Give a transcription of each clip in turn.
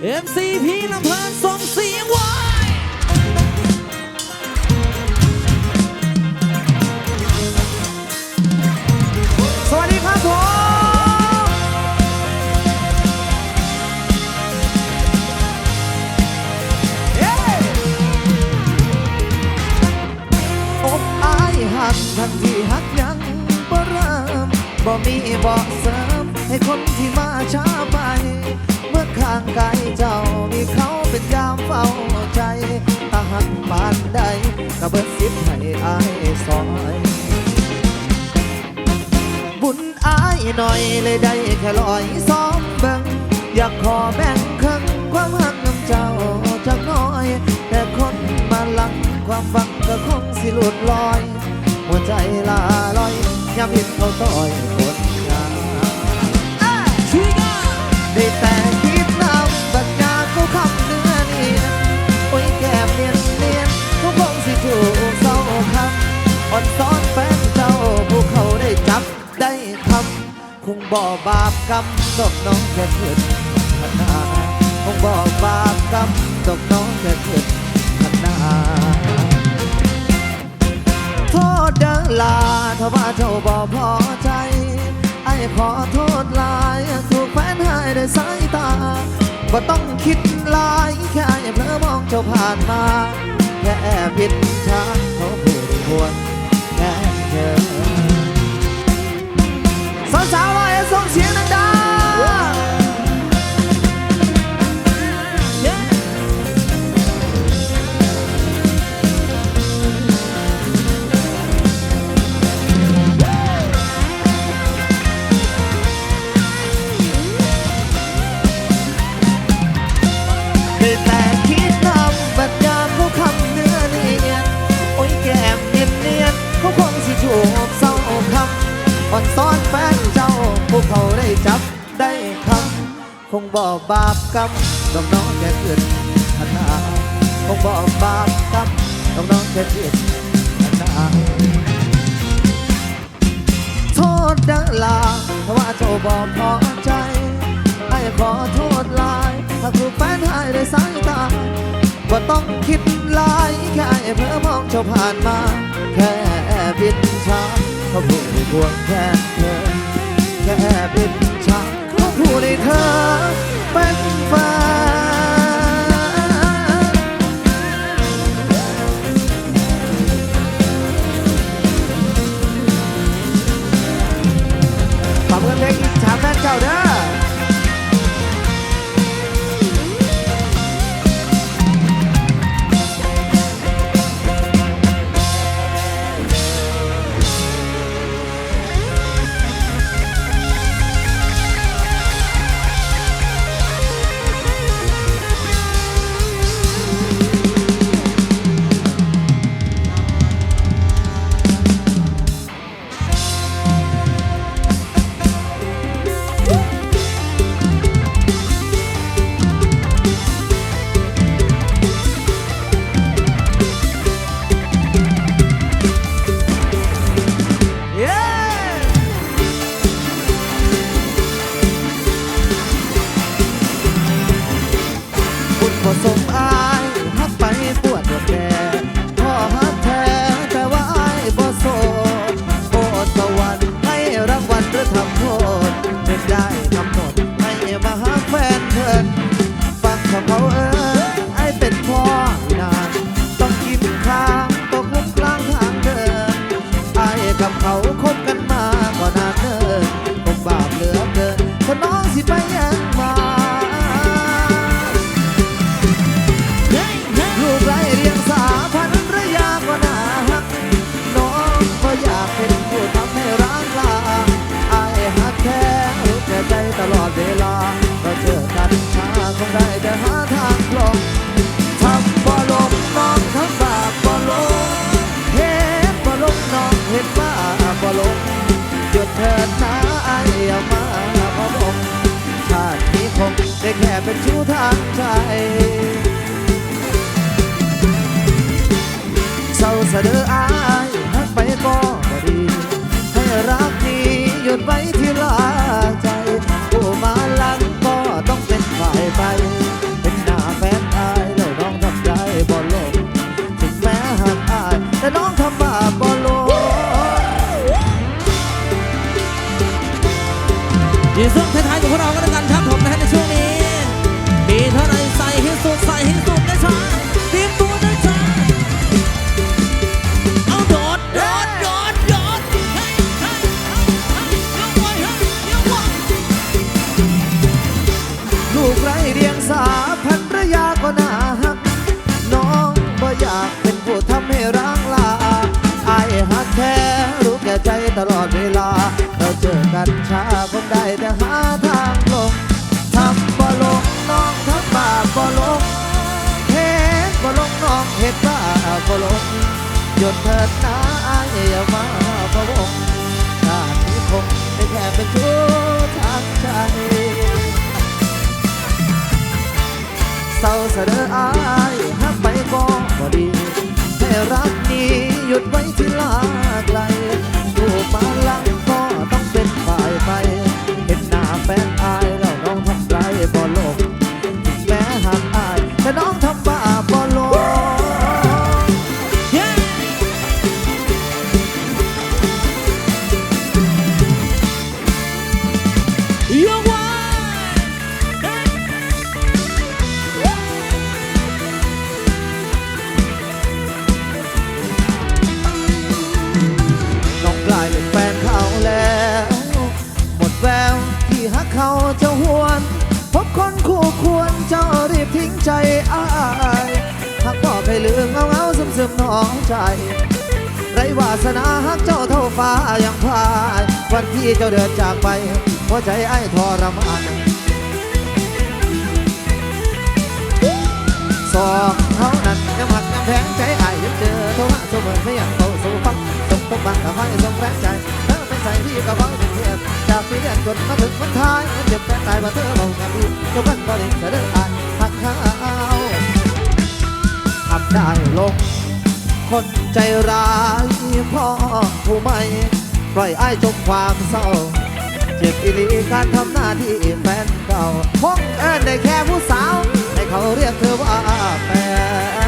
MCP ลำเพลินส่งเสียงไว้สวัสดีครับผมเย้อกอายหักทันที่หักยังบ่เริ่มบ่มีบ่เสริม น่อยเลยได้แค่ลอยซ้อมเบิ่งอยากขอแบ่งครึ่งความหักน้ำเจ้าจักน้อย แต่คนมาหลังความฝังก็คงสิหลุดลอย หัวใจลาลอยยามเห็นเขาต่อย บ่บาปกรรมตกน้องแค่เกิดขนาคงบ่บาปกรรมตกน้องแค่เกิดขนาโทษเด้อลาถ้าว่าเจ้าบ่พอใจไอ้ขอโทษลายถูกแฟนหายด้วยสายตาบ่ต้องคิดลายแค่ไอ้เพลอมองเจ้าผ่านมาแค่ผิดทางเขาผู้ควร ปกรรมน้องน้องแค่เกิดขนาคงบอกบาปกรรมน้องน้องแค่เกิดขนาโทษด้อลาเพราะว่าเจ้าบอกพอใจไอ้ขอโทษลายถ้าถูกแฟนหายด้สายตาว่าต้องคิดลายแค่ไอ้เพื่อมองเจ้าผ่านมา แค่บินช้าเขาพูดไม่ควรแค่เธอแค่เป็ คงได้แต่หาทางลงทำบ่ลงน้องทำบาปบ่ลงเฮ็ดบ่ลงน้องเฮ็ดบ้าบ่ลงหยุดเถิดนะไอายอย่ามาพะวงชาตินี้คงได้แค่เป็นชู้ทางใจเศร้าสดออายหักไปก็บ่ดีให้รักนี้หยุดไว้ที่ บ่ลงหยุดเถิดนะอายอย่ามาพะวงชาตินี้คงได้แค่เป็นชู้ทางใจเศร้าเสดออายหักไปก็บ่ดีให้รักนี้หยุดไว้ที่ลาไกลดูมาลัง ควรเจ้ารีบทิ้งใจอายหักก็ไปลืมเงาเงาซึมซึมน้องใจ ไรวาสนาหักเจ้าเท่าฟ้ายังพาย วันที่เจ้าเดินจากไปหัวใจไอ้ทรมานสองเท่านั้นยังหักยังแพงใจไอ้ยังเจอโทรหาเสมอไม่อยากโตสู่ฟังสมต้องบังกับให้สมแรงใจ ส่ที่กระเป๋าเป็นเทียบจากปีเดือนจนมาถึงวันท้ายมันเจ็บแฟนตายมาเธอบอกกันดีเจ้ากันบริจะเดินอ่านหักเขาทำได้ลง คนใจร้ายพ่อผู้ไม่ปล่อยอ้จมความเศร้าเจ็บอีหลีการทำหน้าที่แฟนเก่าพงเอิญได้แค่ผู้สาว ให้เขาเรียกเธอว่าแฟน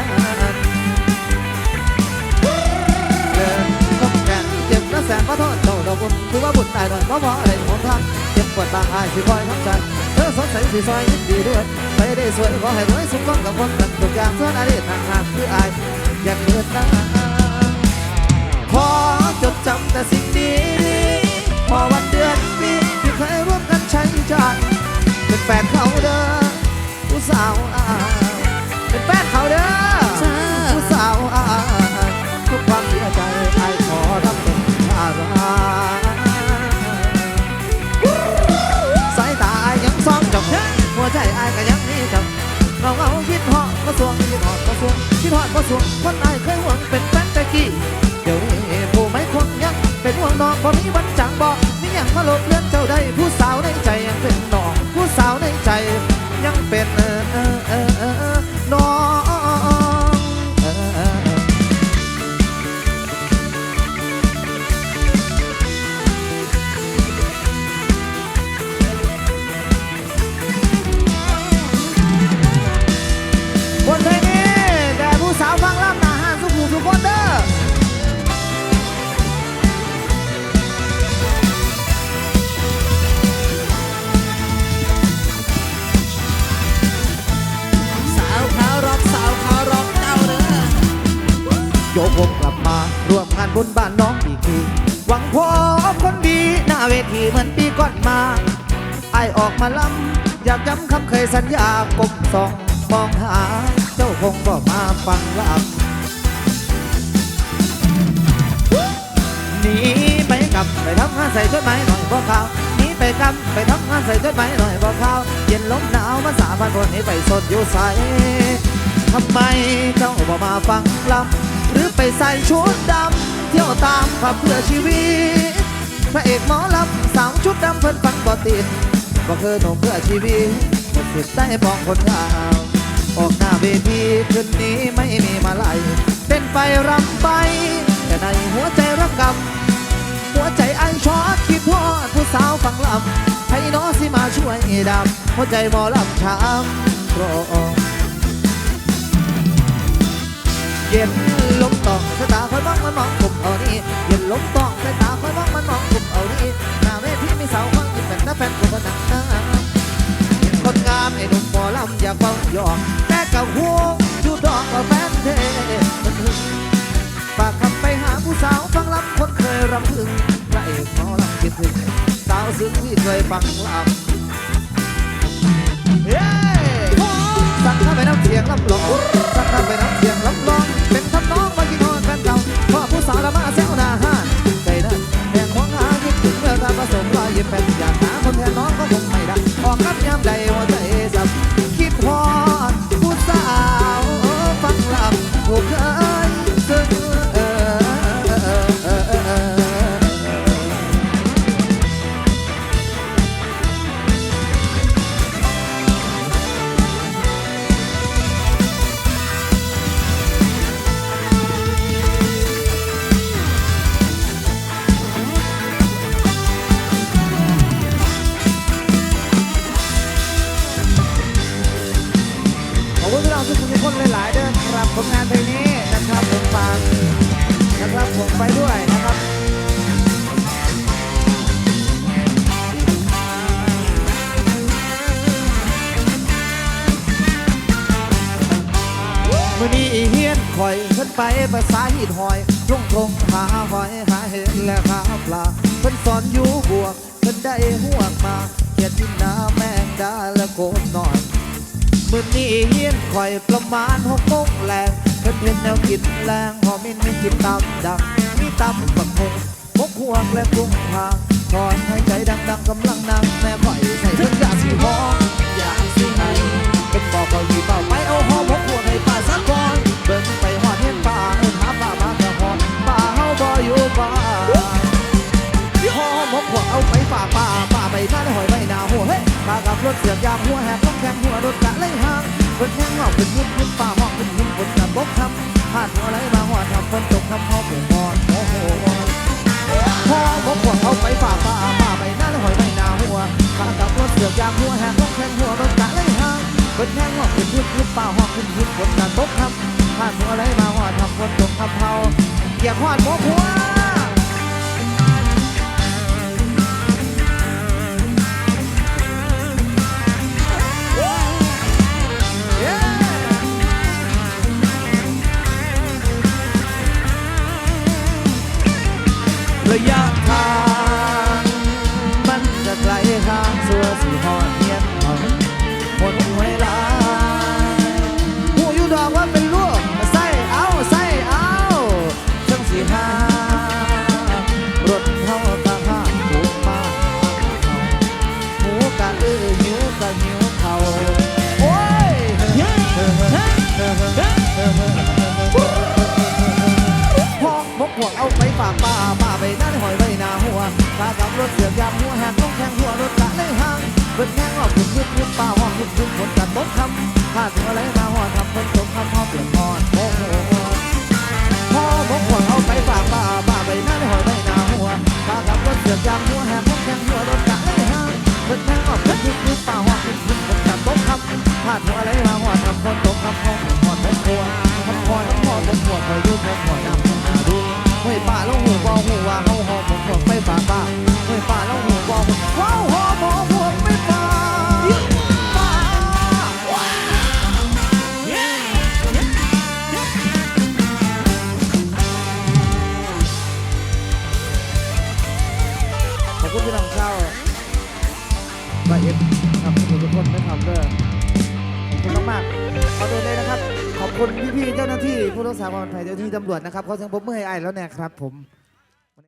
สนมาโทษเจ้าดอกบุญคือว่าบุญตายหน่อยเพราะเพราะอะไรของทางเจ็บปวดบางอายสิคอยทำใจเธอสดใสสีซอยยินดีด้วยไปได้สวยขอให้รวยสมก้องกับคนกันทุกอย่างส่วนอดีตห่างๆคืออายอยากเกิดหน้าขอจดจำแต่สิ่งดีๆพอวันเดือนปีที่เคยร่วมกันใช้ใจายเป็นแฟนเขาเด้อผู้สาวอาเป็นแฟนเขาเด้อ สวงคนอายเคยหวังเป็นแฟนตะกี้เดี๋ยวนี้ผู้ไม่ควงยังเป็นห่วงน้องพอมีวันจางบอกมีอย่างมาลบเลือนเจ้าได้ผู้สาว โยกวงกลับมา ร่วมงานบุญบ้านน้องอีกทีหวังพบคนดีหน้าเวทีเหมือนปีก่อนมาไอออกมาล้ำอยากย้ำคำเคยสัญญากลมส่องมองหา เจ้าคงบอกมาฟังลำหนีไปกับไปทำงานใส่ชุดไหมหน่อยบ่ข่าวหนีไปกับไปทำงานใส่ชุดไหมหน่อยบ่ข่าวเย็นลมหนาวมาสาพันคนนี้ไปสดอยู่ใสทำไมเจ้าบ่มาฟังลำ หรือไปใส่ชุดดำเที่ยวตามขับเพื่อชีวิต พระเอกหมอลำสาวชุดดำเพิ่นฟังบ่ติดบ่คือหนุ่มเพื่อชีวิตหมดสิทธิ์ได้มองคนงามออกหน้าเวทีคืนนี้ไม่มีมาไลัยเป็นไปรำไป แต่ในหัวใจรักกำหัวใจไอช็อตคิดทอดผู้สาวฟังลำให้น้องสิมาช่วยดำหัวใจหมอลำช้ำโป เย็นลมตองสายตาคอยมองมันมองกลุ่มเอานี่เย็นลมตองสายตาคอยมองมันมองกลุ่มเอานี่หน้าเวทีมีสาวฟังยิ้มเป็นตาแฟนกูมานั่งน้เห็นคนงามไอ้หนุ่มหมอลำอยากฟังหยอกแต่กับหัวอยู่ดอกว่าแฟนเทมันถึงฝากคำไปหาผู้สาวฟังลำคนเคยรำพึงพระเอกหมอลำคิดถึงสาวซึ้งที่เคยฟังลำเฮ้ยลองสักคำไปน้ำเสียงลำลอง สมรอยยิ้มเป็นอยากหาคนแทนน้องก็คงไม่ได้ออกกับยามใดหัวใจ ทุกคนทุกคนหลายๆเด้อครับผลงานเพลงนี้นะครับผมฟังนะครับผมไปด้วยนะครับมื่อนี้เฮียนคอยเพิ่นไปภาษาหิดหอยลงทงหาหอยหาเห็นและหาปลาเพิ่นสอนอยู่บวกเพิ่นได้ห่วงมาเขียนดินน้ำแมงดาและโกบหน่อ มื่อนี้เฮียนคอยประมาณหกโมงแรงเพิ่นเห็นแนวกินแรงหอมินมีกินตำดังมีตำบักหงมกหวงและกุ้งพางถอนหายใจดังๆกำลังนั่งแม่ข่อยใส่เพิ่นอยาสิห้องอยากสิให้เป็นบอกเขาหยีเป่าไปเอาหอมมกหวงให้ป้าสักก่อนเบิ่งไปหอดเห็นป่าเอิ้นหาป่ามากระหอนป่าเฮาบ่อยู่ป่าพ่อมกหัวเอาไปฝาป่าป่าไปท่าได้หอย ใบหนากับรถเสียบยางหัวแหกต้องแข่งหัวรถกะเลยห่างเป็นแข่งงอกเป็นยุบยุบป่าหองเป็นยุบฝนกับบกทำผ่านหัวไหลมาหัวทำฝนตกทำหองเป็นมอนโอ้โหพ่อมกหัวเอาไปฝ่าป่าป่าไปท่าหอยใบหนาหัวป่ากับรถเสียบยางหัวแหกต้องแข่งหัวรถกะเลยห่างเป็นแข่งงอกเป็นยุบยุบป่าหองเป็นยุบฝนกับบกทำผ่านหัวไหลมาหัวทำฝนตกทำเฮาเหยียบหอดมกหัว กับรถเสียามหัวแหกต้องแข่งหัวรถกะเลยห่างเปิดแข่งออกยุบยุบยุบป้าห้องยุบยุบฝนกัดบกคำถ้าถึงอะไรมาหัวทำฝนตกคำห้องเปลี่ยนพอดโอ้โหพ่อมกหัวเอาไปฝากป้าป้าไปนั่นหอยใบหนาหัวข้ากับรถเสียบยามหัวแหกต้องแข่งหัวรถกะเลยห่างเปิดแข่งออกยุบยุบยุบป้าห้องยุบยุบฝนกัดบกคำถ้าถึงอะไรมาหัวทำฝนตกคำห้องเปลี่ยนพอดโอ้โหทำพอทำพอทำพอคอยดูคอยคอยำรวจนะครับขอเสียงปรบมือให้ไอ้ายแล้วเนี่ยครับผม